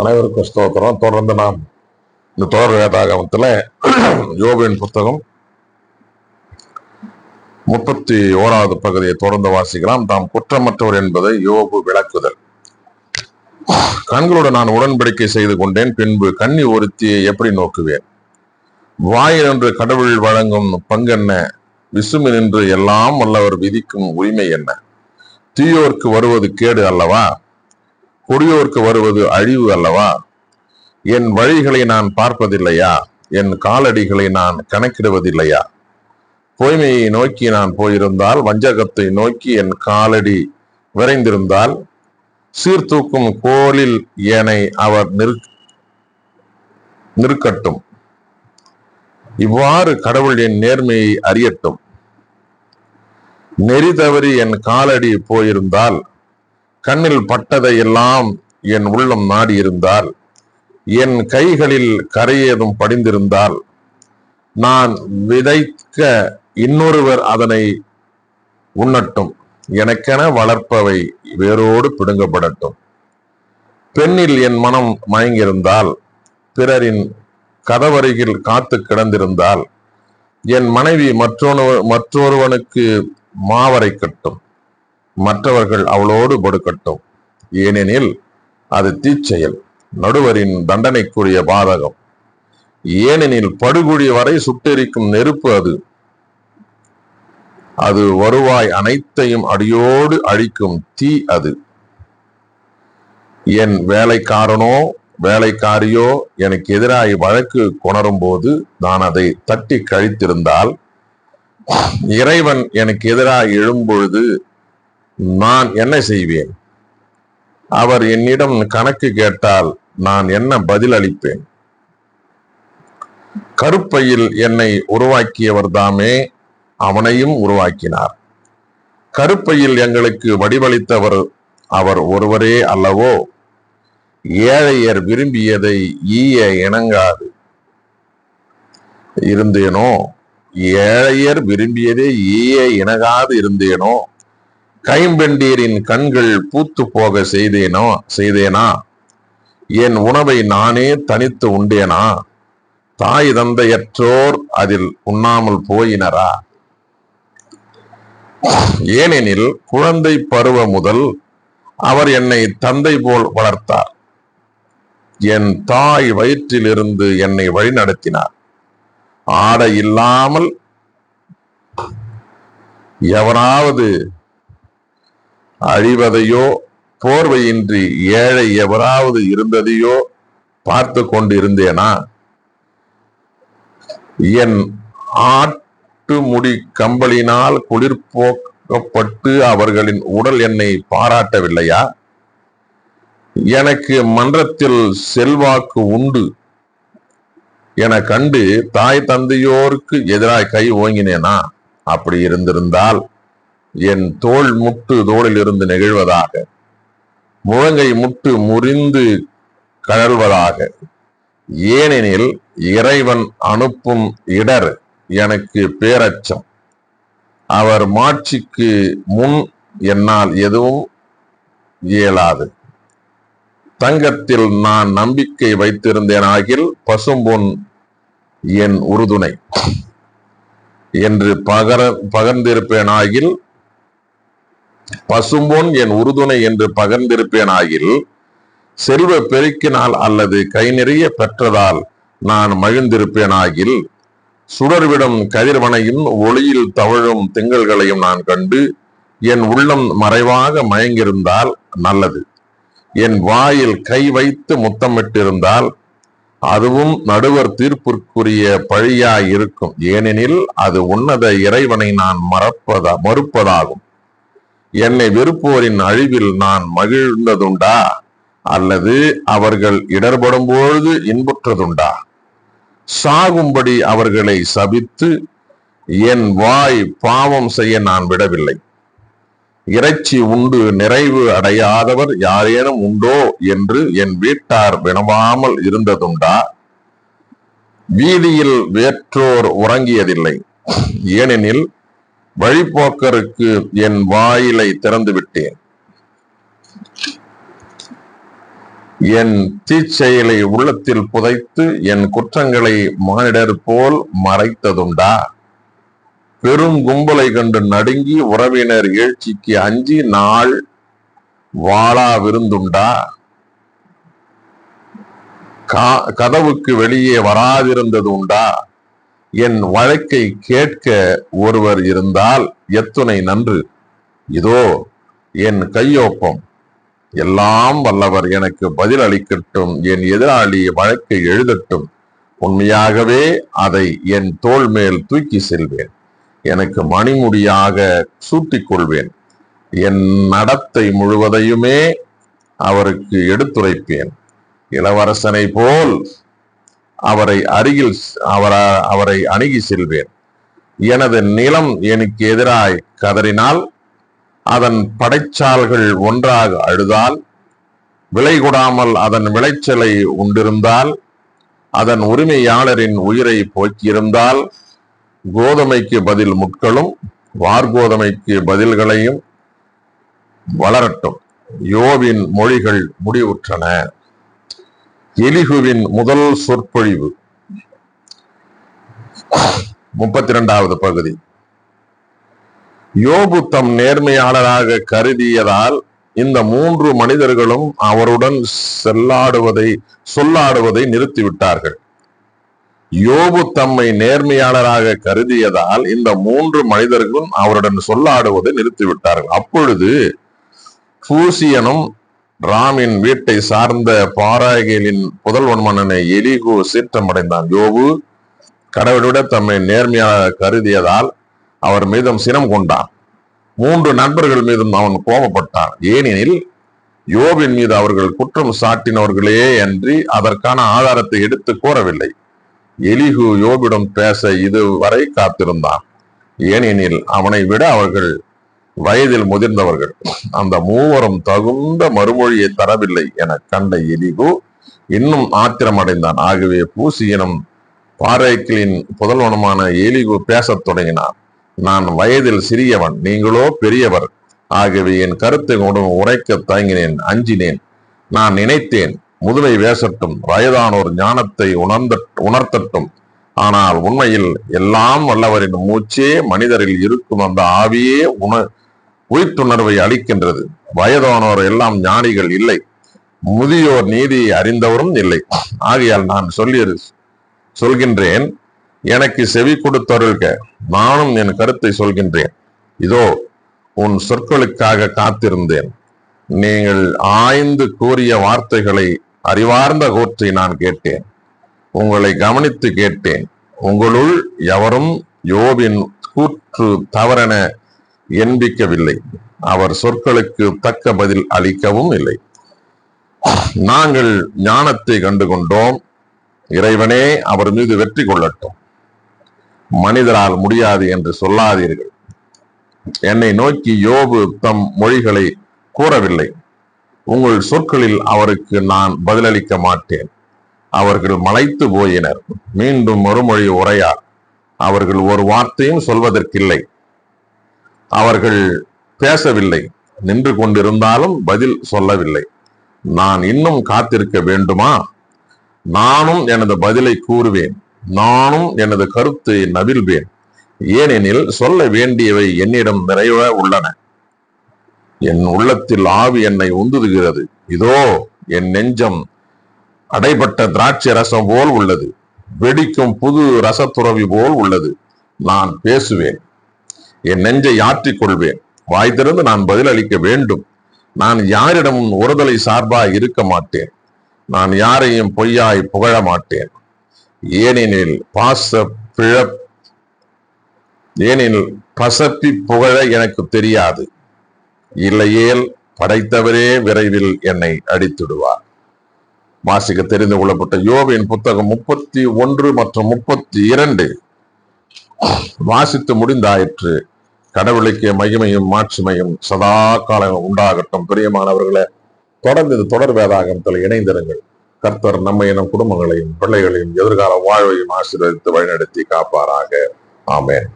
அனைவருக்கும் ஸ்தோத்திரம். தொடர்ந்து நாம் இந்த தொடர் வேதாகமத்தில் யோபின் புத்தகம் முப்பத்தி ஓராவது பகுதியை தொடர்ந்து வாசிக்கலாம். தாம் குற்றமற்றவர் என்பதை யோபு விளக்குதல். கண்களோடு நான் உடன்படிக்கை செய்து கொண்டேன். பின்பு கன்னி ஒருத்தியை எப்படி நோக்குவேன்? வாயில் என்று கடவுள் வழங்கும் பங்கென்ன விசுமி நின்று எல்லாம் வல்லவர் விதிக்கும் உரிமை என்ன? தீயோர்க்கு வருவது கேடு அல்லவா? கொடியோர்க்கு வருவது அழிவு அல்லவா? என் வழிகளை நான் பார்ப்பதில்லையா? என் காலடிகளை நான் கணக்கிடுவதில்லையா? பொய்மையை நோக்கி நான் போயிருந்தால் வஞ்சகத்தை நோக்கி என் காலடி விரைந்திருந்தால் சீர்தூக்கும் கோலில் என்னை அவர் நிற் நிற்கட்டும். இவ்வாறு கடவுள் என் நேர்மையை அறியட்டும். நெறி தவறி என் காலடி போயிருந்தால் கண்ணில் பட்டதையெல்லாம் என் உள்ளம் நாடி இருந்தால் என் கைகளில் கரையேதும் படிந்திருந்தால். நான் விதைக்க இன்னொருவர் அதனை உண்ணட்டும். எனக்கென வளர்ப்பவை வேரோடு பிடுங்கப்படட்டும். பெண்ணில் என் மனம் மயங்கியிருந்தால் பிறரின் கதவருகில் காத்து கிடந்திருந்தால் என் மனைவி மற்றொரு மற்றொருவனுக்கு மாவரை கட்டும் மற்றவர்கள் அவளோடு படுக்கட்டும் ஏனெனில் அது தீச்செயல் நடுவரின் தண்டனைக்குரிய பாதகம். ஏனெனில் படுகுழி வரை சுட்டெரிக்கும் நெருப்பு அது. அது வருவாய் அனைத்தையும் அடியோடு அழிக்கும் தீ அது. என் வேலைக்காரனோ வேலைக்காரியோ எனக்கு எதிராக வழக்கு கொணரும் போது நான் அதை தட்டி கழித்திருந்தால் இறைவன் எனக்கு எதிராக எழும்பொழுது நான் என்ன செய்வேன்? அவர் என்னிடம் கணக்கு கேட்டால் நான் என்ன பதில் அளிப்பேன் கருப்பையில் என்னை உருவாக்கியவர் தாமே அவனையும் உருவாக்கினார். கருப்பையில் எங்களுக்கு வடிவளித்தவர் அவர் ஒருவரே அல்லவோ? ஏழையர் விரும்பியதை ஈய இணங்காது. இருந்தேனோ? ஏழையர் விரும்பியதே ஈய இணங்காது இருந்தேனோ? கைம்பெண்டீரின் கண்கள் பூத்து போக செய்தேனோ செய்தேனா? என் உணவை நானே தனித்து உண்டேனா? தாய் தந்தையற்றோர் அதில் உண்ணாமல் போயினரா? ஏனெனில் குழந்தை பருவ முதல் அவர் என்னை தந்தை போல் வளர்த்தார். என் தாய் வயிற்றிலிருந்து என்னை வழிநடத்தினார். ஆடை இல்லாமல் எவராவது அழிவதையோ போர்வையின்றி ஏழை எவராவது இருந்ததையோ பார்த்து கொண்டிருந்தேனா? என் ஆட்டு முடி கம்பளினால் குளிர்போக்கப்பட்டு அவர்களின் உடல் என்னை பாராட்டவில்லையா? எனக்கு மன்றத்தில் செல்வாக்கு உண்டு. என கண்டு தாய் தந்தையோருக்கு எதிராக கை ஓங்கினேனா? அப்படி இருந்திருந்தால் என் தோல் முட்டு தோளில் இருந்து நெகிழ்வதாக முழங்கை முட்டு முறிந்து கழல்வதாக ஏனெனில் இறைவன் அனுப்பும் இடர் எனக்கு பேரச்சம். அவர் மாட்சிக்கு முன் என்னால் எதுவும் இயலாது. தங்கத்தில் நான் நம்பிக்கை வைத்திருந்தேன் ஆகில் பசும்பொன் என் உறுதுணை. என்று பகர பகர்ந்திருப்பேனாகில் பசும்பொன் என் உறுதுணை என்று பகர்ந்திருப்பேனாகில் செல்வ பெருக்கினால் அல்லது கை நிறைய பெற்றதால் நான் மகிழ்ந்திருப்பேனாகில் சுடர்விடும் கதிர்வனையும் ஒளியில் தவழும் திங்கள்களையும் நான் கண்டு என் உள்ளம் மறைவாக மயங்கியிருந்தால் நல்லது. என் வாயில் கை வைத்து முத்தமிட்டிருந்தால் அதுவும் நடுவர் தீர்ப்பிற்குரிய பழியாய் இருக்கும் ஏனெனில் அது உன்னத இறைவனை நான் மறப்பதா மறுப்பதாகும். என்னை வெறுப்போரின் அழிவில் நான் மகிழ்ந்ததுண்டா? அல்லது அவர்கள் இடர்படும் பொழுது இன்புற்றதுண்டா? சாகும்படி அவர்களை சபித்து என் வாய் பாவம் செய்ய நான் விடவில்லை. இறைச்சி உண்டு நிறைவு அடையாதவர் யாரேனும் உண்டோ என்று என் வீட்டார் வினவாமல் இருந்ததுண்டா? வீதியில் வேற்றோர் உறங்கியதில்லை. ஏனெனில் வழிபோக்கருக்கு என் வாயிலை திறந்து விட்டேன் என் தீச்செயலை உள்ளத்தில் புதைத்து என் குற்றங்களை மானிடர் போல் மறைத்ததுண்டா? பெரும் கும்பலை கண்டு நடுங்கி உறவினர் எழுச்சிக்கு அஞ்சி நாள் வாழா விருந்துண்டா? கா- கதவுக்கு வெளியே வராதிருந்தது உண்டா என் வழக்கை கேட்க ஒருவர் இருந்தால் எத்துணை நன்று. இதோ என் கையொப்பம். எல்லாம் வல்லவர் எனக்கு பதில் அளிக்கட்டும். என் எதிராளி வழக்கை எழுதட்டும். உண்மையாகவே அதை என் தோல் மேல் தூக்கி செல்வேன். எனக்கு மணிமுடியாக சூட்டிக் கொள்வேன். என் நடத்தை முழுவதையுமே அவருக்கு எடுத்துரைப்பேன். இளவரசனை போல் அவரை அருகில் அவர அவரை அணுகி செல்வேன். எனது நிலம் எனக்கு எதிராய் கதறினால் அதன் படைச்சால்கள் ஒன்றாக அழுதால் விலை கொடாமல் அதன் விளைச்சலை உண்டிருந்தால் அதன் உரிமையாளரின் உயிரை போக்கியிருந்தால் கோதுமைக்கு பதில் முட்களும் வார்கோதுமைக்கு பதில்களையும் வளரட்டும். யோவின் மொழிகள் முடிவுற்றன. எலிகுவின் முதல் சொற்பொழிவு. முப்பத்தி இரண்டாவது பகுதி. யோபு தம் நேர்மையாளராக கருதியதால் இந்த மூன்று மனிதர்களும் அவருடன் செல்லாடுவதை சொல்லாடுவதை நிறுத்திவிட்டார்கள். யோபு தம்மை நேர்மையாளராக கருதியதால் இந்த மூன்று மனிதர்களும் அவருடன் சொல்லாடுவதை நிறுத்திவிட்டார்கள். அப்பொழுது பூசியனும் ராமின் வீட்டை சார்ந்த பாராயேலின் புதல்வன் மன்னனை எலிகு சீற்றமடைந்தான். யோபு கடவுளிட தம்மை நேர்மையாக கருதியதால் அவர் மீதும் சினம் கொண்டான். மூன்று நண்பர்கள் மீதும் அவன் கோபப்பட்டான். ஏனெனில் யோபின் மீது அவர்கள் குற்றம் சாட்டினவர்களே அன்றி அதற்கான ஆதாரத்தை எடுத்து கூறவில்லை எலிகு யோபிடம் பேச இதுவரை காத்திருந்தான். ஏனெனில் அவனை விட அவர்கள் வயதில் முதிர்ந்தவர்கள் அந்த மூவரும் தகுந்த மறுமொழியை தரவில்லை என கண்ட எலிகு இன்னும் ஆத்திரமடைந்தான். ஆகவே பூசியனும் பாறைக்கிளின் புதல்வனுமான எலிகு பேசத் தொடங்கினான். நான் வயதில் சிறியவன் நீங்களோ பெரியவர். ஆகவே என் கருத்தை உடன் உரைக்க தயங்கினேன் அஞ்சினேன். நான் நினைத்தேன் முதுமை வேசட்டும் வயதானோர் ஞானத்தை உணர்ந்த உணர்த்தட்டும். ஆனால் உண்மையில் எல்லாம் வல்லவரின் மூச்சே மனிதரில் இருக்கும் அந்த ஆவியே உண உயிர்த்துணர்வை அளிக்கின்றது. வயதானோர் எல்லாம் ஞானிகள் இல்லை. முதியோர் நீதியை அறிந்தவரும் இல்லை. ஆகையால் நான் சொல்லி சொல்கின்றேன். எனக்கு செவி கொடுத்தருள்க. நானும் என் கருத்தை சொல்கின்றேன். இதோ உன் சொற்களுக்காக காத்திருந்தேன். நீங்கள் ஆய்ந்து கூறிய வார்த்தைகளை அறிவார்ந்த கூற்றை நான் கேட்டேன். உங்களை கவனித்து கேட்டேன். உங்களுள் எவரும் யோபின் கூற்று தவறென எண்பிக்கவில்லை அவர் சொற்களுக்கு தக்க பதில் அளிக்கவும் இல்லை. நாங்கள் ஞானத்தை கண்டு கொண்டோம் இறைவனே அவர் மீது வெற்றி கொள்ளட்டும். மனிதரால் முடியாது என்று சொல்லாதீர்கள். என்னை நோக்கி யோபு தம் மொழிகளை கூறவில்லை. உங்கள் சொற்களில் அவருக்கு நான் பதிலளிக்க மாட்டேன். அவர்கள் மலைத்து போயினர். மீண்டும் மறுமொழி உரையார். அவர்கள் ஒரு வார்த்தையும் சொல்வதற்கில்லை. அவர்கள் பேசவில்லை நின்று கொண்டிருந்தாலும் பதில் சொல்லவில்லை. நான் இன்னும் காத்திருக்க வேண்டுமா? நானும் எனது பதிலை கூறுவேன். நானும் எனது கருத்தை நவில்வேன் ஏனெனில் சொல்ல வேண்டியவை என்னிடம் நிறைய உள்ளன. என் உள்ளத்தில் ஆவி என்னை உந்துதுகிறது இதோ என் நெஞ்சம் அடைபட்ட திராட்சை ரசம் போல் உள்ளது. வெடிக்கும் புது ரசத்துறவி போல் உள்ளது. நான் பேசுவேன். என் நெஞ்சை ஆற்றிக் கொள்வேன். வாய் திறந்து நான் பதிலளிக்க வேண்டும். நான் யாரிடமும் ஒருதலை சார்பாய் இருக்க மாட்டேன். நான் யாரையும் பொய்யாய் புகழ மாட்டேன். ஏனெனில் பாச பிழப் ஏனெனில் பசப்பி புகழ எனக்கு தெரியாது. இல்லையேல் படைத்தவரே விரைவில் என்னை அடித்துடுவார். வாசிக்க தெரிந்து கொள்ளப்பட்ட யோவின் புத்தகம் முப்பத்தி ஒன்று மற்றும் முப்பத்தி இரண்டு. வாசித்து முடிந்தாயிற்று. கடவுளுக்கு மகிமையும் மாட்சிமையும் சதா காலம் உண்டாகட்டும். பிரியமானவர்களே தொடர்ந்து இது தொடர் வேதாகமத்தில் இணைந்திருங்கள். கர்த்தர் நம்மை நம் குடும்பங்களையும் பிள்ளைகளையும் எதிர்கால வாழ்வையும் ஆசீர்வதித்து வழிநடத்தி காப்பாராக. ஆமேன்.